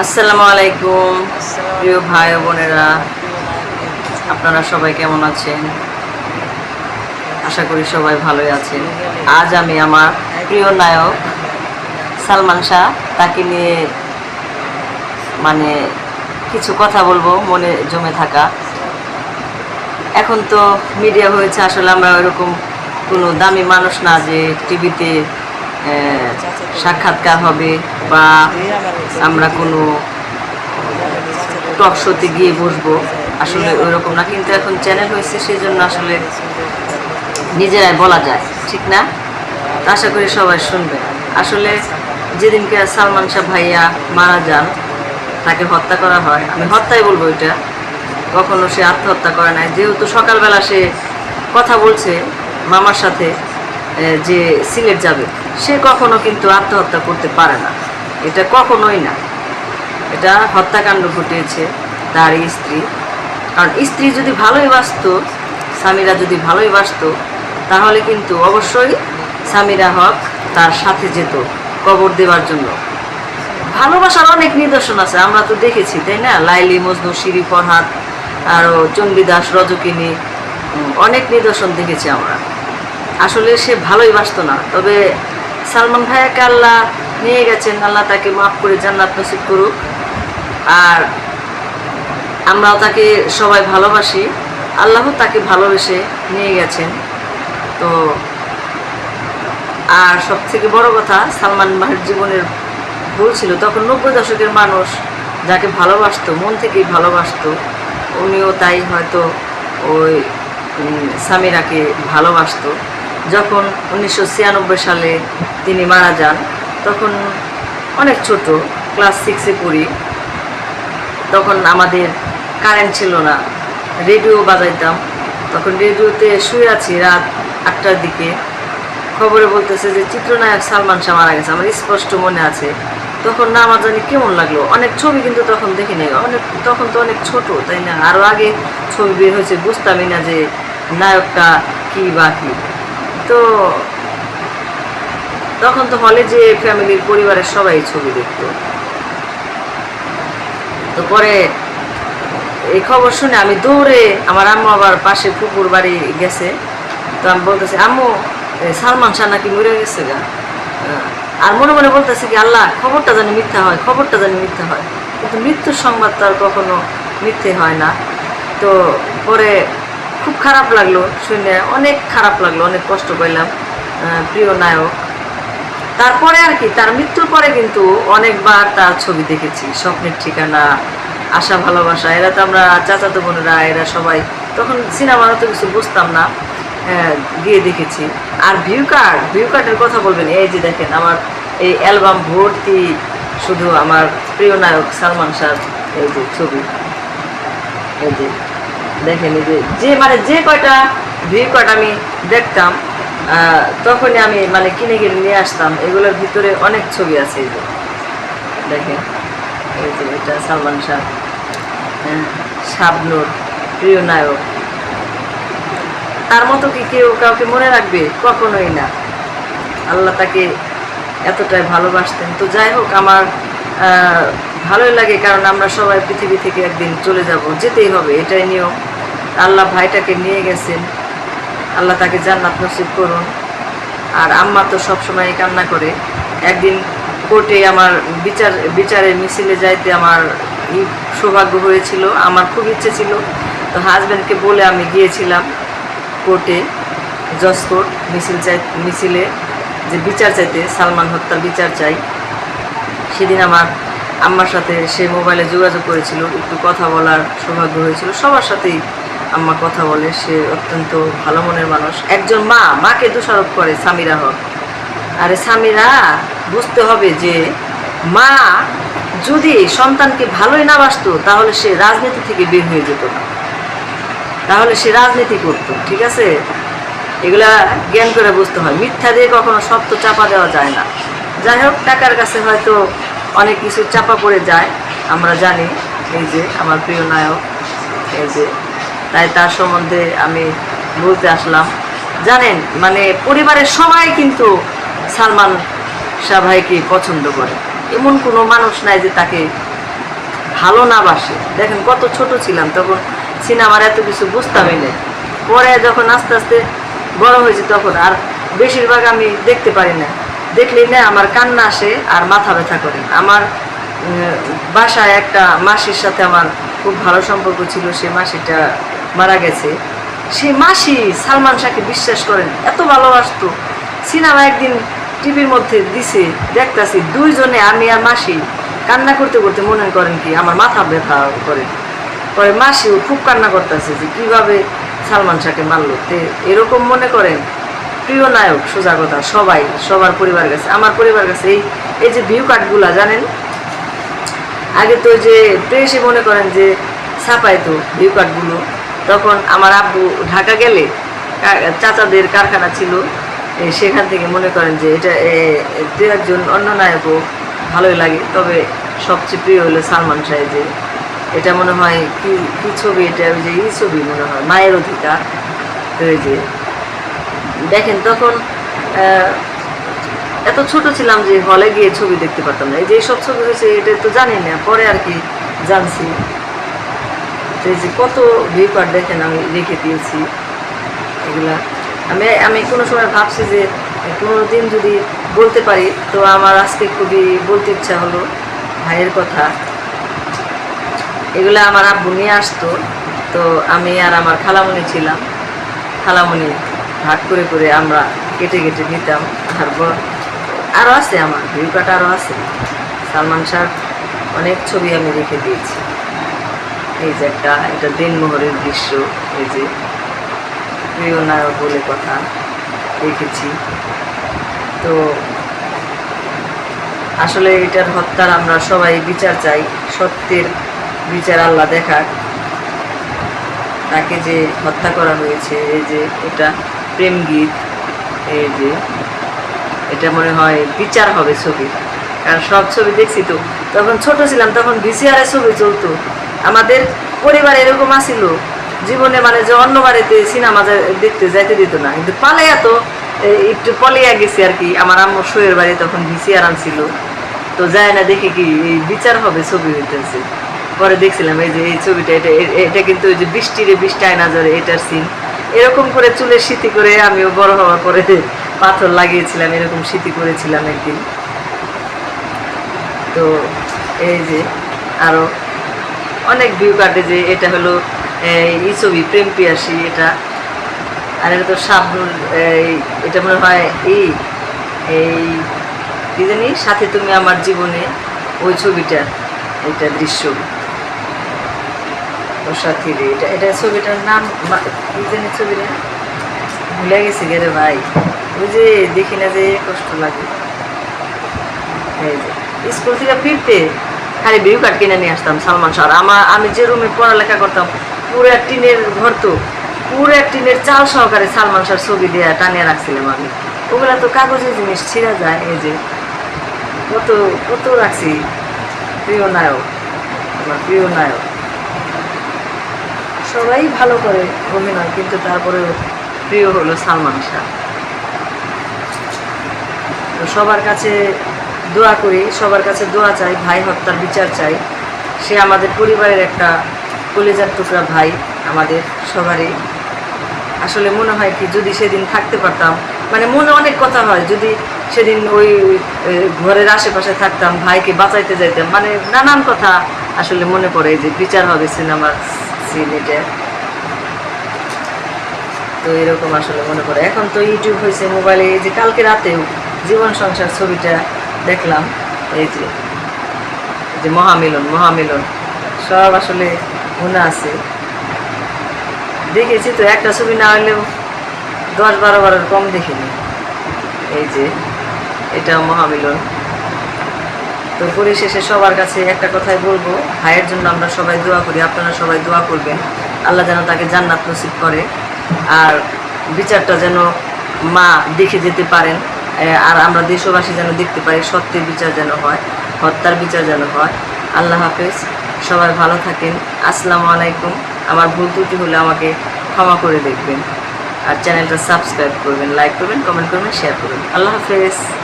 আসসালামু আলাইকুম। প্রিয় ভাই বোনেরা আপনারা সবাই কেমন আছেন? আশা করি সবাই ভালোই আছেন। আজ আমি আমার প্রিয় নায়ক সালমান শাহ তাকে নিয়ে মানে কিছু কথা বলব মনে জমে থাকা। এখন তো মিডিয়া হয়েছে আসলে আমরা ওইরকম কোনো দামি মানুষ না যে টিভিতে সাক্ষাৎকার হবে বা আমরা কোনো টক শোতে গিয়ে বসবো। আসলে ওইরকম না, কিন্তু এখন চ্যানেল হয়েছে সেই জন্য আসলে নিজেরাই বলা যায়, ঠিক না? আশা করি সবাই শুনবে। আসলে যেদিনকে সালমান শাহ ভাইয়া মারা যান, তাকে হত্যা করা হয়। আমি হত্যাই বলব এটা। কখনো সে আত্মহত্যা করে নাই। যেহেতু সকালবেলা সে কথা বলছে মামার সাথে যে সিলেট যাবে, সে কখনো কিন্তু আত্মহত্যা করতে পারে না। এটা কখনোই না। এটা হত্যাকাণ্ড ঘটিয়েছে তার স্ত্রী। কারণ স্ত্রী যদি ভালোই বাসত স্বামীরা যদি ভালোই বাসত তাহলে কিন্তু অবশ্যই স্বামীরা হক তার সাথে যেত, কবর দেওয়ার জন্য। ভালোবাসার অনেক নিদর্শন আছে, আমরা তো দেখেছি, তাই না? লাইলি, মজনু, শিরি, ফরহাদ, আরও চণ্ডীদাস, রজকিনী অনেক নিদর্শন দেখেছি আমরা। আসলে সে ভালোই বাসত না। তবে সালমান ভাইয়াকে আল্লাহ নিয়ে গেছেন, আল্লাহ তাকে মাফ করে জান্নাত নসিব করুক। আর আমরাও তাকে সবাই ভালোবাসি। আল্লাহ তাকে ভালোবেসে নিয়ে গেছেন। তো আর সব থেকে বড় কথা, সালমান ভাইয়ের জীবনের ভুল ছিল। তখন নব্বই দশকের মানুষ যাকে ভালোবাসতো, মন থেকেই ভালোবাসতো, উনিও তাই হয়তো ওই সামিরাকে ভালোবাসতো। যখন উনিশশো ছিয়ানব্বই সালে তিনি মারা যান, তখন অনেক ছোট, ক্লাস সিক্সে পড়ি। তখন আমাদের কারেন্ট ছিল না রেডিও বাজাইতাম। তখন রেডিওতে শুয়ে আছি রাত আটটার দিকে। খবরে বলতেছে যে, চিত্রনায়ক সালমান শাহ মারা গেছে। আমার স্পষ্ট মনে আছে। তখন না, আমার জানি কেমন লাগল। অনেক ছবি কিন্তু তখন দেখিনি। অনেক, তখন তো অনেক ছোট, তাই না? আরও আগে ছবি বের হয়েছে, বুঝতামই না যে, নায়কটা কী বা কি। তো তখন তো হলে যে ফ্যামিলির পরিবারের সবাই ছবি দেখত। তো পরে এই খবর শুনে আমি দৌড়ে আমার আম্মু আবার পাশে পুকুর বাড়ি গেছে। তো আমি বলতেছি, আম্মু সালমান শাহ নাকি মরে গেছে গা? আর মনে মনে বলতেছি কি, আল্লাহ, খবরটা জানি মিথ্যা হয়, খবরটা জানি মিথ্যা হয়। কিন্তু মৃত্যুর সংবাদ তো আর কখনো মিথ্যে হয় না। তো পরে খুব খারাপ লাগল, শুনে অনেক খারাপ লাগল, অনেক কষ্ট পাইলাম প্রিয় নায়ক। তারপরে আর কি, তার মৃত্যুর পরে কিন্তু অনেকবার তার ছবি দেখেছি, স্বপ্নের ঠিকানা, আশা, ভালোবাসা, এরা তো আমরা চাচাতো বোনেরা, এরা সবাই, তখন সিনেমা তো কিছু বুঝতাম না গিয়ে দেখেছি। আর ভিউ কার্ড, ভিউ কার্ডের কথা বলবেন, এই যে দেখেন আমার এই অ্যালবাম ভর্তি শুধু আমার প্রিয় নায়ক সালমান শাহ, এই যে ছবি, এই যে। দেখেন এই যে মানে যে কয়টা ভিউ কার্ড আমি দেখতাম তখনই আমি মানে কিনে কিনে নিয়ে আসতাম। এগুলোর ভিতরে অনেক ছবি আছে এই যে। দেখেন এই যে এটা সালমান শাহ হ্যাঁ, শাবনুর প্রিয় নায়ক। তার মতো কি কেউ কাউকে মনে রাখবে? কখনোই না। আল্লাহ তাকে এতটাই ভালোবাসতেন। তো যাই হোক আমার ভালোই লাগে কারণ আমরা সবাই পৃথিবী থেকে একদিন চলে যাব যেতেই হবে এটাই নিয়ম। আল্লাহ ভাইটাকে নিয়ে গেছেন। আল্লাহ তাকে জান্নাত নসিব করুন। আর আম্মা তো সবসময় কান্না করে। একদিন কোর্টে আমার বিচার, বিচারের মিছিলে যাইতে আমার সৌভাগ্য হয়েছিল, আমার খুব ইচ্ছে ছিল। তো হাজব্যান্ডকে বলে আমি গিয়েছিলাম কোর্টে, জজ কোর্ট, মিছিল চাই, মিছিলে যে বিচার চাইতে, সালমান হত্যার বিচার চাই। সেদিন আমার আম্মার সাথে সে মোবাইলে যোগাযোগ করেছিল, একটু কথা বলার সৌভাগ্য হয়েছিল। সবার সাথেই আম্মা কথা বলে, সে অত্যন্ত ভালো মনের মানুষ। একজন মা, মাকে দোষারোপ করে সামিরা হক। আরে সামিরা, বুঝতে হবে যে মা যদি সন্তানকে ভালোই না বাসতো, তাহলে সে রাজনীতি থেকে বের হয়ে যেত না। তাহলে সে রাজনীতি করতো, ঠিক আছে? এগুলা জ্ঞান করে বুঝতে হয়। মিথ্যা দিয়ে কখনো সত্য চাপা দেওয়া যায় না। যাই হোক, টাকার কাছে হয়তো অনেক কিছু চাপা পড়ে যায়। আমরা জানি এই যে আমার প্রিয় নায়ক, এই যে তাই তার সম্বন্ধে আমি বলতে আসলাম। জানেন মানে পরিবারের সবাই কিন্তু সালমান শাহ ভাইকে পছন্দ করে। এমন কোনো মানুষ নাই যে তাকে ভালো না বাসে। দেখেন কত ছোট ছিলাম, তখন সিনেমার এত কিছু বুঝতামই না পরে যখন আস্তে আস্তে বড় হয়েছে তখন আর বেশিরভাগ আমি দেখতে পারি না। দেখলেই না আমার কান্না আসে আর মাথা ব্যথা করে। আমার বাসায় একটা মাসির সাথে আমার খুব ভালো সম্পর্ক ছিল, সে মাসিটা মারা গেছে। সে মাসি সালমান শাহকে বিশ্বাস করেন, এত ভালোবাসতো। সিনেমা একদিন টিভির মধ্যে দিছে, দেখতাছি দুইজনে আমি আর মাসি কান্না করতে করতে মনে করেন কি, আমার মাথা ব্যথা করে। পরে মাসিও খুব কান্না করতেছে যে কীভাবে সালমান শাহকে মারলো। তে এরকম মনে করেন, প্রিয় নায়ক সোজা কথা সবাই, সবার পরিবার কাছে, আমার পরিবার কাছে এই এই যে ভিউ কার্ডগুলা জানেন? আগে তো যে প্রেসে মনে করেন যে ছাপাইতো ভিউ কার্ডগুলো তখন আমার আব্বু ঢাকা গেলে চাচাদের কারখানা ছিল। সেখান থেকে মনে করেন যে এটা দু একজন অন্য নায়কও ভালোই লাগে। তবে সবচেয়ে প্রিয় হলো সালমান যে। এটা মনে হয় কি কি ছবি এটা? ওই যে এই ছবি মনে হয়, মায়ের অধিকার। এই যে, দেখেন তখন এত ছোট ছিলাম যে হলে গিয়ে ছবি দেখতে পারতাম না। এই যে সব ছবি হয়েছে, এটা তো জানি না, পরে আর কি জানছি। এই যে কত ভিউ কার্ড দেখেন আমি রেখে দিয়েছি, এগুলা। আমি আমি কোনো সময় ভাবছি যে কোনো দিন যদি বলতে পারি, তো আমার আজকে খুবই বলতে ইচ্ছা হলো ভাইয়ের কথা। এগুলো আমার আব্বু নিয়ে আসতো, তো আমি আর আমার খালামণি ছিলাম। খালামণি ভাগ করে করে আমরা কেটে কেটে নিতাম। তারপর আরও আছে আমার, ভিউ কার্ড আরও আছে। সালমান শাহ অনেক ছবি আমি রেখে দিয়েছি। এই যে একটা, এটা দিনমোহরের দৃশ্য, এই যে প্রিয় নায়ক বলে কথা দেখেছি। তো আসলে এটার হত্যার আমরা সবাই বিচার চাই, সত্যের বিচার আল্লাহ দেখাক। তাকে যে হত্যা করা হয়েছে, এই যে এটা প্রেম গীত, এই যে এটা মনে হয় বিচার হবে ছবি। কারণ সব ছবি দেখছি তো, তখন ছোট ছিলাম, তখন ভিসিআরে ছবি চলতো। আমাদের পরিবার এরকম আসিল জীবনে মানে যে অন্য বাড়িতে সিনেমা দেখতে যাইতে দিত না। কিন্তু পালাইয়া তো এই একটু পলাইয়া গেছি আর কি। আমার আম্মুর শোয়ের বাড়ি তখন ভিসিআর ছিল। তো যায় না দেখি কি, এই বিচার হবে ছবি হইতেছে পরে দেখছিলাম এই যে, এই ছবিটা, এটা এটা কিন্তু ওই যে বৃষ্টিরে বৃষ্টি আয়না জরে এটার সিন এরকম করে চুলের স্মৃতি করে আমিও বড় হওয়ার পরে পাথর লাগিয়েছিলাম, এরকম স্মৃতি করেছিলাম একদিন। তো এই যে, আরও অনেক ভিউ কাটে যে এটা হলো এই, ছবি প্রেম পিয়াসী এটা আর এটা তো এই এটা মনে হয় এই এই কি জানি সাথে তুমি আমার জীবনে ওই ছবিটা এটা দৃশ্য। ওর সাথে এটা এটা ছবিটার নাম কি জানি ছবিটা? ভুলে গেছি গে রে ভাই। ওই যে দেখি না যে কষ্ট লাগে। এই যে স্কুল থেকে ফিরতে খালি ভিউ কার্ড কিনে নিয়ে আসতাম, সালমান শাহ আমার, আমি যে রুমে পড়ালেখা করতাম, পুরো এক টিনের ঘর তো, পুরো এক টিনের চাল সহকারে সালমান শাহর ছবি দিয়ে টানিয়ে রাখছিলাম আমি। ওগুলা তো কাগজের জিনিস ছিঁড়া যায়, এই যে। কত কত রাখছি, প্রিয় নায়ক, আমার প্রিয় নায়ক। সবাই ভালো করে অভিনয়, কিন্তু তারপরে প্রিয় হলো সালমান শাহ তো সবার কাছে দোয়া করি, সবার কাছে দোয়া চাই, ভাই হত্যার বিচার চাই। সে আমাদের পরিবারের একটা কলিজার টুকরা ভাই আমাদের সবারই। আসলে মনে হয় কি, যদি সেদিন থাকতে পারতাম মানে মনে অনেক কথা হয়, যদি সেদিন ওই ঘরের আশেপাশে থাকতাম, ভাইকে বাঁচাইতে যাইতাম মানে নানান কথা আসলে মনে পড়ে যে বিচার হবে সিনেমার সিন তো এরকম আসলে মনে পড়ে। এখন তো ইউটিউব হয়েছে মোবাইলে যে কালকে রাতেও জীবন সংসার ছবিটা দেখলাম, এই যে যে মহামিলন মহামিলন, সব আসলে মনে আছে দেখেছি তো, একটা ছবি না হলেও দশ বারো বারের কম দেখিনি। এই যে, এটা মহামিলন। তো পরিশেষে সবার কাছে একটা কথাই বলব, ভাইয়ের জন্য আমরা সবাই দোয়া করি, আপনারা সবাই দোয়া করবেন। আল্লাহ যেন তাকে জান্নাত নসিব করে, আর বিচারটা যেন মা দেখে যেতে পারেন। আর আমরা দেশবাসী যেন দেখতে পাই, সত্যের বিচার যেন হয়, হত্যার বিচার যেন হয়। আল্লাহ হাফেজ, সবাই ভালো থাকেন। আসসালামু আলাইকুম। আমার ভুল ত্রুটি হলে আমাকে ক্ষমা করে দেখবেন। আর চ্যানেলটা সাবস্ক্রাইব করবেন, লাইক করবেন, কমেন্ট করবেন শেয়ার করবেন। আল্লাহ হাফেজ।